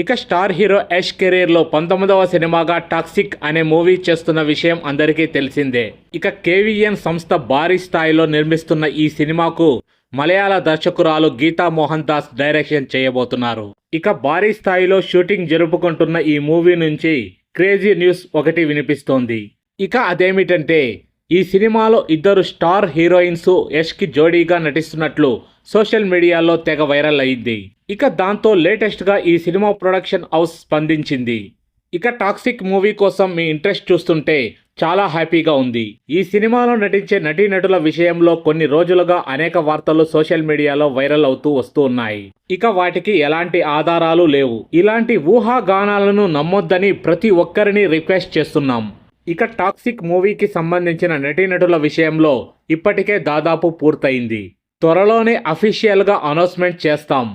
ఇక star hero Yash కెరీర్లో పంతొమ్మిదవ సినిమాగా టాక్సిక్ అనే మూవీ చేస్తున్న విషయం అందరికీ తెలిసిందే. ఇక కేవీఎన్ సంస్థ భారీ స్థాయిలో నిర్మిస్తున్న ఈ సినిమాకు మలయాళ దర్శకురాలు గీతా మోహన్ దాస్ డైరెక్షన్ చేయబోతున్నారు. ఇక భారీ స్థాయిలో షూటింగ్ జరుపుకుంటున్న ఈ మూవీ నుంచి క్రేజీ న్యూస్ ఒకటి వినిపిస్తోంది. ఇక అదేమిటంటే ఈ సినిమాలో ఇద్దరు స్టార్ హీరోయిన్స్ యష్కి జోడీగా నటిస్తున్నట్లు సోషల్ మీడియాలో తెగ వైరల్ అయింది. ఇక దాంతో లేటెస్ట్గా ఈ సినిమా ప్రొడక్షన్ హౌస్ స్పందించింది. ఇక టాక్సిక్ మూవీ కోసం మీ ఇంట్రెస్ట్ చూస్తుంటే చాలా హ్యాపీగా ఉంది. ఈ సినిమాలో నటించే నటీనటుల విషయంలో కొన్ని రోజులుగా అనేక వార్తలు సోషల్ మీడియాలో వైరల్ అవుతూ వస్తూ ఉన్నాయి. ఇక వాటికి ఎలాంటి ఆధారాలు లేవు. ఇలాంటి ఊహాగానాలను నమ్మొద్దని ప్రతి ఒక్కరిని రిక్వెస్ట్ చేస్తున్నాం. ఇక టాక్సిక్ మూవీకి సంబంధించిన నటీనటుల విషయంలో ఇప్పటికే దాదాపు పూర్తయింది. త్వరలోనే అఫీషియల్గా అనౌన్స్మెంట్ చేస్తాం.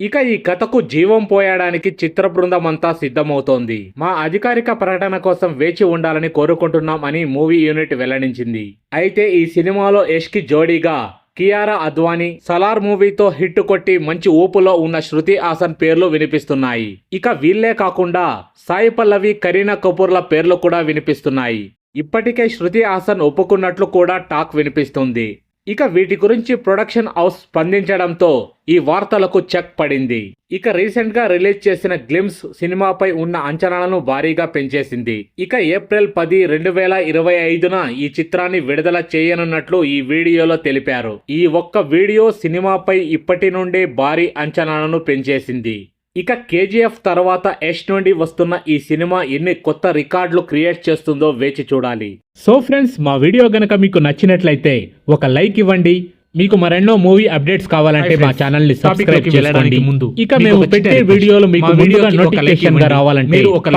ఇక ఈ కథకు జీవం పోయడానికి చిత్ర బృందం అంతా సిద్ధమవుతోంది. మా అధికారిక ప్రకటన కోసం వేచి ఉండాలని కోరుకుంటున్నాం అని మూవీ యూనిట్ వెల్లడించింది. అయితే ఈ సినిమాలో యష్కి జోడీగా కియారా అద్వానీ సలార్ మూవీతో హిట్ కొట్టి మంచి ఊపులో ఉన్న శృతి హాసన్ పేర్లు వినిపిస్తున్నాయి. ఇక వీళ్ళే కాకుండా సాయి పల్లవి కరీనా కపూర్ల పేర్లు కూడా వినిపిస్తున్నాయి. ఇప్పటికే శృతి హాసన్ ఒప్పుకున్నట్లు కూడా టాక్ వినిపిస్తుంది. ఇక వీటి గురించి ప్రొడక్షన్ హౌస్ స్పందించడంతో ఈ వార్తలకు చెక్ పడింది. ఇక రీసెంట్గా రిలీజ్ చేసిన గ్లిమ్స్ సినిమాపై ఉన్న అంచనాలను భారీగా పెంచేసింది. ఇక ఏప్రిల్ పది రెండు వేల ఇరవై ఐదున ఈ చిత్రాన్ని విడుదల చేయనున్నట్లు ఈ వీడియోలో తెలిపారు. ఈ ఒక్క వీడియో సినిమాపై ఇప్పటి నుండే భారీ అంచనాలను పెంచేసింది. ఇక కేజీఎఫ్ తర్వాత యష్ నుండి వస్తున్న ఈ సినిమా ఎన్ని కొత్త రికార్డులు క్రియేట్ చేస్తుందో వేచి చూడాలి సో ఫ్రెండ్స్ మా వీడియో గనక మీకు నచ్చినట్లయితే ఒక లైక్ ఇవ్వండి మీకు మరెన్నో మూవీ అప్డేట్స్ కావాలంటే మా friends. ఛానల్ని సబ్స్క్రైబ్లోకి చేసుకోండి ముందు ఇక మేము పెట్టే. వీడియోలు మీకు like నోటిఫికేషన్గా. రావాలంటే మీరు ఒక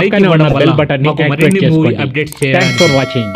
వల్ల బటన్ని యాక్టివేట్ చేసుకోండి థ్యాంక్స్ ఫర్. వాచింగ్